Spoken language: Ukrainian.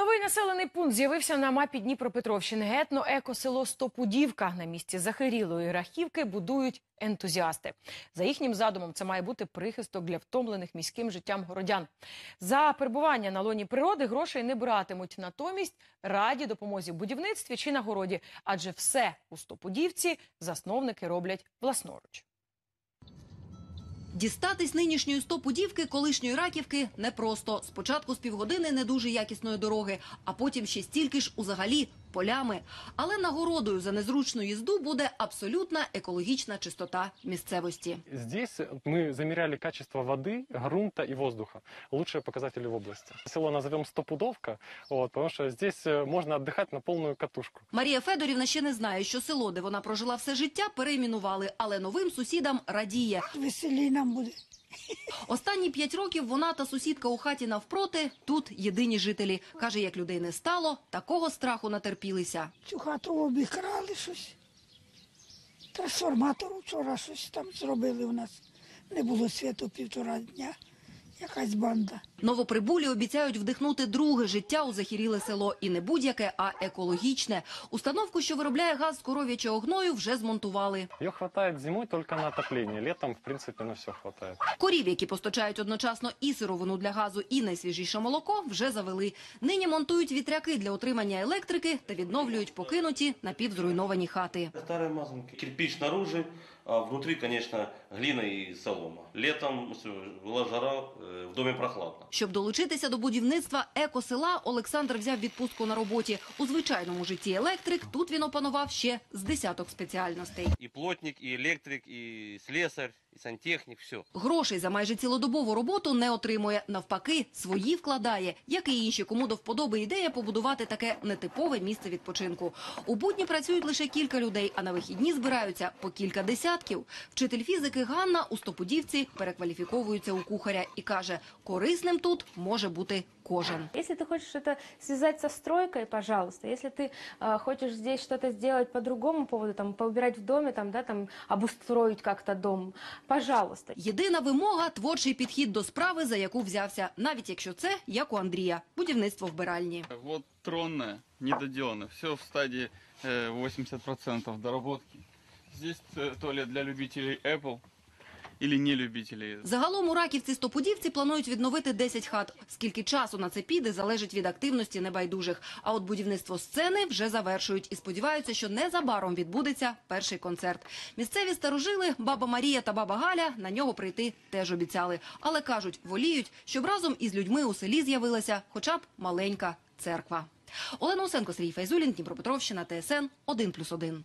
Новий населений пункт з'явився на мапі Дніпропетровщини. Етно екосело Стопудівка на місці захирілої рахівки будують ентузіасти. За їхнім задумом, це має бути прихисток для втомлених міським життям городян. За перебування на лоні природи грошей не братимуть. Натомість раді допомозі в будівництві чи на городі, адже все у Стопудівці засновники роблять власноруч. Дістатись нинішньої стопудівки колишньої раківки непросто. Спочатку з півгодини не дуже якісної дороги, а потім ще стільки ж узагалі полями. Але нагородою за незручну їзду буде абсолютна екологічна чистота місцевості. Здесь мы замеряли качество воды, грунта и воздуха. Лучшие показатели в области. Село назовем Стопудовка, вот, потому что здесь э, можно отдыхать на полную катушку. Марія Федорівна ще не знає, що село, де вона прожила все життя, перейменували, але новим сусідам радіє. Веселій нам буде. Останні п'ять років вона та сусідка у хаті навпроти тут єдині жителі. Каже, як людей не стало, такого страху натерпілися. Цю хату обікрали щось. Трансформатор вчора щось там зробили у нас. Не було світу півтора дня. Якась банда. Новоприбулі обіцяють вдихнути друге життя у захіріле село. І не будь-яке, а екологічне. Установку, що виробляє газ з коров'ячого гною, вже змонтували. Ее хватает зимой только на отопление. Летом, в принципе, на все хватает. Корів, які постачають одночасно і сировину для газу, і найсвіжіше молоко, вже завели. Нині монтують вітряки для отримання електрики та відновлюють покинуті напівзруйновані хати. Старые мазанки. Кирпич снаружи, а внутри, конечно, глина и солома. Летом всё, была жара, э, в доме прохладно. Щоб долучитися до будівництва екосела, Олександр взяв відпустку на роботі. У звичайному житті електрик тут він опанував ще з десяток спеціальностей. И плотник, и электрик, и слесарь, и сантехник, все. Грошей за майже цілодобову роботу не отримує. Навпаки, свої вкладає, як і інші, кому до вподоби ідея побудувати таке нетипове місце відпочинку. У будні працюють лише кілька людей, а на вихідні збираються по кілька десятків. Вчитель фізики Ганна у Стопудівці перекваліфіковується у кухаря і каже, корисним тут може бути кожен. Если ты хочешь это связать со стройкой, пожалуйста. Если ты э, хочешь здесь что-то сделать по другому поводу, там, поубирать в доме, там, да, там, обустроить как-то дом, пожалуйста. Єдина вимога творчий підхід до справи, за яку взявся, навіть якщо це як у Андрія, будівництво вбиральні. Вот тронне, недоделана. Все в стадії э, 80% доработки. Здесь э, туалет для любителей Apple или не любителей. Загалом у Раківці Стопудівці планують відновити 10 хат. Скільки часу на це піде, залежить від активності небайдужих. А от будівництво сцени вже завершують і сподіваються, що незабаром відбудеться перший концерт. Місцеві старожили, баба Марія та баба Галя на нього прийти теж обіцяли. Але кажуть, воліють, щоб разом із людьми у селі з'явилася хоча б маленька церква. Олена Усенко, Сергій Файзулін, Дніпропетровщина, ТСН 1+,1.